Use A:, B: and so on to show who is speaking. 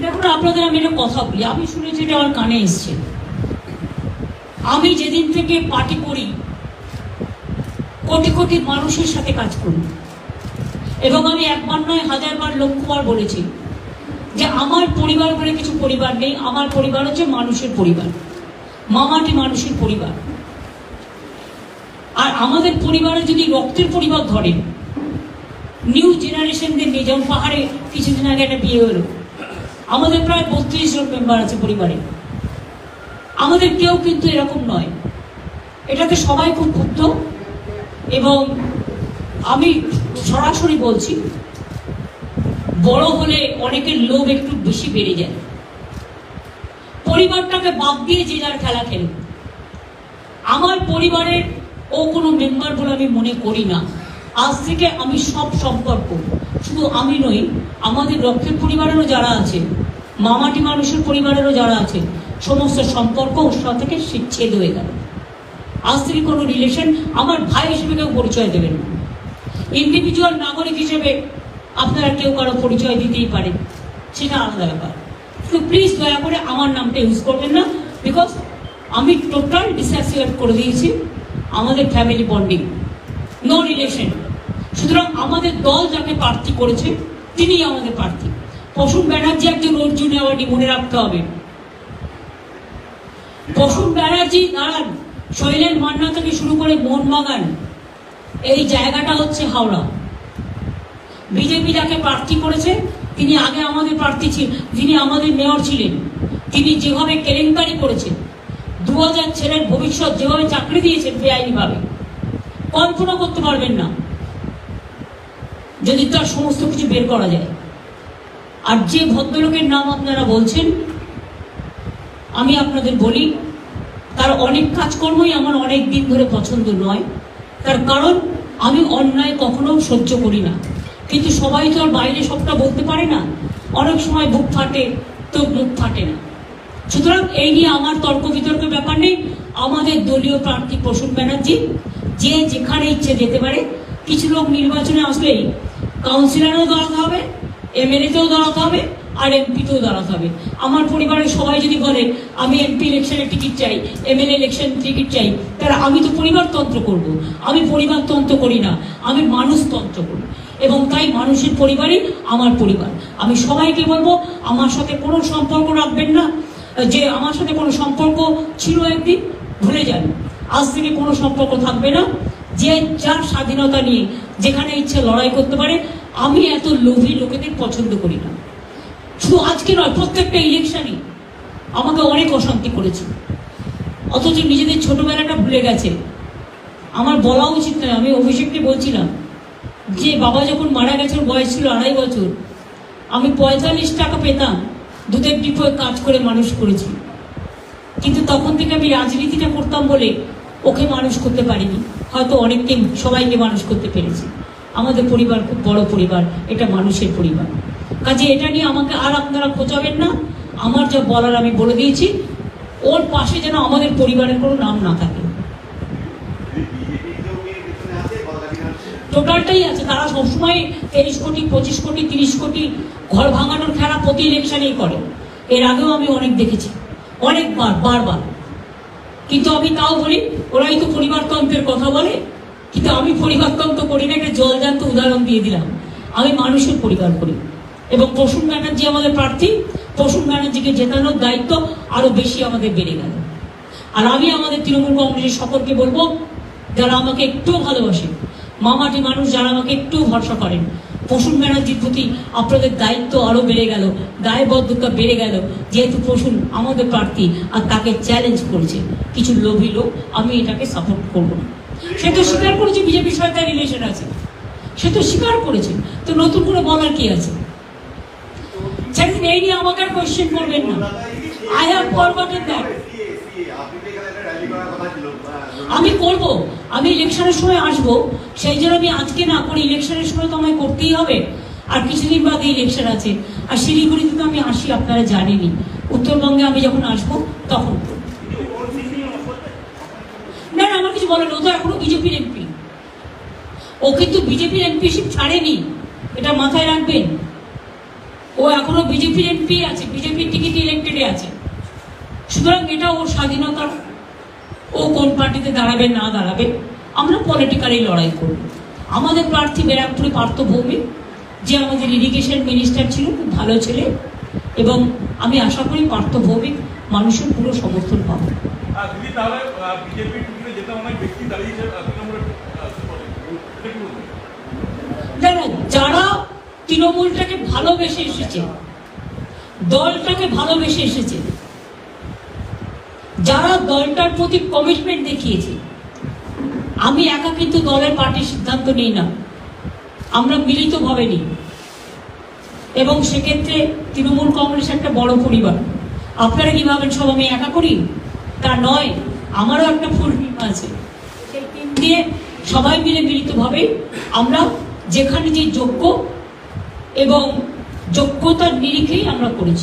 A: দেখুন আপনাদের আমি একটা কথা বলি। আমি শুনেছি এটা আমার কানে এসছে। আমি যেদিন থেকে পার্টি করি কোটি কোটি মানুষের সাথে কাজ করি। এবং আমি একবার নয় হাজারবার লক্ষবার বলেছি যে আমার পরিবার বলে কিছু পরিবার নেই। আমার পরিবার হচ্ছে মানুষের পরিবার। মামাটি মানুষের পরিবার। আর আমাদের পরিবারে যদি রক্তের পরিবার ধরেন নিউ জেনারেশনদের নিয়ে যেমন পাহাড়ে কিছুদিন আগে একটা বিয়ে হলো। আমাদের প্রায় বত্রিশ জন মেম্বার আছে পরিবারে। আমাদের কেউ কিন্তু এরকম নয়। এটাতে সবাই খুব ক্ষুব্ধ এবং আমি সরাসরি বলছি, বড় হলে অনেকের লোভ একটু বেশি বেড়ে যায়। পরিবারটাকে বাদ দিয়ে যে যার খেলা খেলে। আমার পরিবারের ও কোনো মেম্বার বলে আমি মনে করি না। আজ থেকে আমি সব সম্পর্ক। শুধু আমি নই, আমাদের রক্ষের পরিবারেরও যারা আছে, মামাটি মানুষের পরিবারেরও যারা আছে, সমস্ত সম্পর্ক ওর থেকে ছেদ হয়ে গেল। আজ থেকে কোনো রিলেশন আমার ভাই হিসেবে কেউ পরিচয় দেবেন না। ইন্ডিভিজুয়াল নাগরিক হিসেবে আপনারা কেউ কারও পরিচয় দিতেই পারে সেটা আলাদা ব্যাপার। তো প্লিজ দয়া করে আমার নামটা ইউজ করবেন না বিকজ আমি টোটাল ডিসঅ্যাসোসিয়েট করে দিয়েছি, আমাদের ফ্যামিলি বন্ডিং নো রিলেশন সুতরাং আমাদের দল যাকে প্রার্থী করেছে তিনি আমাদের প্রার্থী। প্রসূন ব্যানার্জি একজন অর্জুন অ্যাওয়ার্ডই মনে রাখতে হবে। প্রসূন ব্যানার্জি, দাঁড়ান শৈলেন মান্না থেকে শুরু করে মোহনবাগান, এই জায়গাটা হচ্ছে হাওড়া। বিজেপি যাকে প্রার্থী করেছে, তিনি আগে আমাদের প্রার্থী ছিলেন, যিনি আমাদের মেয়র ছিলেন, তিনি যেভাবে কেলেঙ্কারি করেছেন দু হাজার ছেলের ভবিষ্যৎ যেভাবে চাকরি দিয়েছেন, বেআইনিভাবে, কল্পনা করতে পারবেন না। যদি তার সমস্ত কিছু বের করা যায়। আর যে ভদ্রলোকের নাম আপনারা বলছেন, আমি আপনাদের বলি, তার অনেক কাজকর্মই আমার অনেক দিন ধরে পছন্দ নয়। তার কারণ, আমি অন্যায় কখনো সহ্য করি না। কিন্তু সবাই তো আর বাইরে সবটা বলতে পারে না। অনেক সময় বুক ফাটে, তো মুখ ফাটে না। সুতরাং এই নিয়ে আমার তর্ক বিতর্কের ব্যাপার নেই। আমাদের দলীয় প্রার্থী প্রসূন ব্যানার্জি যে যেখানে ইচ্ছে যেতে পারে, কিছু লোক নির্বাচনে আসলেই কাউন্সিলরেও দাঁড়াতে হবে এমএলএতেও দাঁড়াতে হবে, আর এমপিতেও দাঁড়াতে হবে। আমার পরিবারের সবাই যদি বলে, আমি এমপি ইলেকশনের টিকিট চাই এমএলএ ইলেকশন টিকিট চাই, তাহলে আমি তো পরিবারতন্ত্র করব। আমি পরিবারতন্ত্র করি না, আমি মানুষতন্ত্র করি। এবং তাই মানুষের পরিবারই আমার পরিবার। আমি সবাইকে বলব, আমার সাথে কোনো সম্পর্ক রাখবেন না। যে আমার সাথে কোনো সম্পর্ক ছিল একদিন, ভুলে যান। আজ থেকে কোনো সম্পর্ক থাকবে না। যে যার স্বাধীনতা নিয়ে যেখানে ইচ্ছে লড়াই করতে পারে, আমি এত লোভী লোকেদের পছন্দ করি না। শুধু আজকে নয়, প্রত্যেকটা ইলেকশনই আমাকে অনেক অশান্তি করেছে। অথচ নিজেদের ছোটবেলাটা ভুলে গেছে। আমার বলা উচিত নয়, আমি অভিষেককে বলছিলাম যে, বাবা যখন মারা গেছে, ওর বয়স ছিল আড়াই বছর। আমি পঁয়তাল্লিশ টাকা পেতাম, দুধের ডিপোয় কাজ করে মানুষ করেছি। কিন্তু তখন থেকে আমি রাজনীতিটা করতাম বলে ওকে মানুষ করতে পারিনি। হয়তো অনেককে সবাইকে মানুষ করতে পেরেছি। আমাদের পরিবার খুব বড় পরিবার, এটা মানুষের পরিবার। কাজে এটা নিয়ে আমাকে আর আপনারা খোঁচাবেন না। আমার যা বলার আমি বলে দিয়েছি। ওর পাশে যেন আমাদের পরিবারের কোনো নাম না থাকে। টোটালটাই আছে। তারা সবসময় তেইশ কোটি, পঁচিশ কোটি, তিরিশ কোটি ঘর ভাঙানোর খেলা প্রতি ইলেকশনেই করে। এর আগেও আমি অনেক দেখেছি। অনেকবার, বারবার। কিন্তু আমি তাও বলি ওরাই তো পরিবারতন্ত্রের কথা বলে, কিন্তু আমি পরিবারতন্ত্র করি না, একটা জলজান্ত উদাহরণ দিয়ে দিলাম। আমি মানুষের পরিবার করি। এবং প্রসূন ব্যানার্জি আমাদের প্রার্থী, প্রসূন ব্যানার্জিকে জেতানোর দায়িত্ব আরও বেশি আমাদের বেড়ে গেল। আর আমি আমাদের তৃণমূল কংগ্রেসের সকলকে বলব, যারা আমাকে একটু ভালোবাসে, মামাটি মানুষ যারা আমাকে একটু ভরসা করেন প্রসূন ব্যানার্জির প্রতি আপনাদের দায়িত্ব আরও বেড়ে গেল দায়বদ্ধতা বেড়ে গেল যেহেতু প্রসূন আমাদের প্রার্থী আর তাকে চ্যালেঞ্জ করেছে কিছু লোভী লোক আমি এটাকে সাপোর্ট করব না সে তো স্বীকার করেছে বিজেপির সাথে তার রিলেশন আছে সে তো স্বীকার করেছে তো নতুন করে বলার কি আছে সেদিন এই নিয়ে আমাকে আর কোয়েশ্চেন করবেন না আই হ্যাভ ফরগটেন দ্যাট
B: আপনি তো এখানে একটা র্যালি করার কথা ছিল আহ,
A: আমি করব আমি ইলেকশনের সময় আসব, সেই জন্য আমি আজকে না করি ইলেকশনের সময় তো আমায় করতেই হবে। আর কিছুদিন বাদে ইলেকশন আছে। আর শিলিগুড়িতে তো আমি আসি, আপনারা জানেনই। উত্তরবঙ্গে আমি যখন আসব, তখন। না না, আমার কিছু বলেন ও তো এখনও বিজেপির এমপি ও কিন্তু বিজেপির এমপিশিপ ছাড়েনি। এটা মাথায় রাখবেন। ও এখনও বিজেপির এমপি আছে, বিজেপির টিকিট ইলেক্টেডে আছে। সুতরাং এটা ওর স্বাধীনতা ও কোন পার্টিতে দাঁড়াবে না দাঁড়াবে আমরা পলিটিক্যালি লড়াই করব। আমাদের প্রার্থী ব্যারাকপুরে পার্থ ভৌমিক যে আমাদের ইরিগেশন মিনিস্টার ছিল খুব ভালো ছেলে এবং আমি আশা করি পার্থ ভৌমিক মানুষের পুরো সমর্থন পাবে। যারা তৃণমূলটাকে ভালোবেসে এসেছে দলটাকে ভালোবেসে এসেছে যারা দলটার প্রতি কমিটমেন্ট দেখিয়েছে, আমি একা কিন্তু দলের পার্টির সিদ্ধান্ত নিই না। আমরা মিলিতভাবে নিই। এবং সেক্ষেত্রে তৃণমূল কংগ্রেস একটা বড় পরিবার। আপনারা কি ভাবেন সব আমি একা করি? তা নয়, আমারও একটা ফুল টিম আছে। সেই টিম দিয়ে সবাই মিলে মিলিতভাবে আমরা যেখানে যে যোগ্য এবং যোগ্যতার নিরিখেই আমরা করেছি।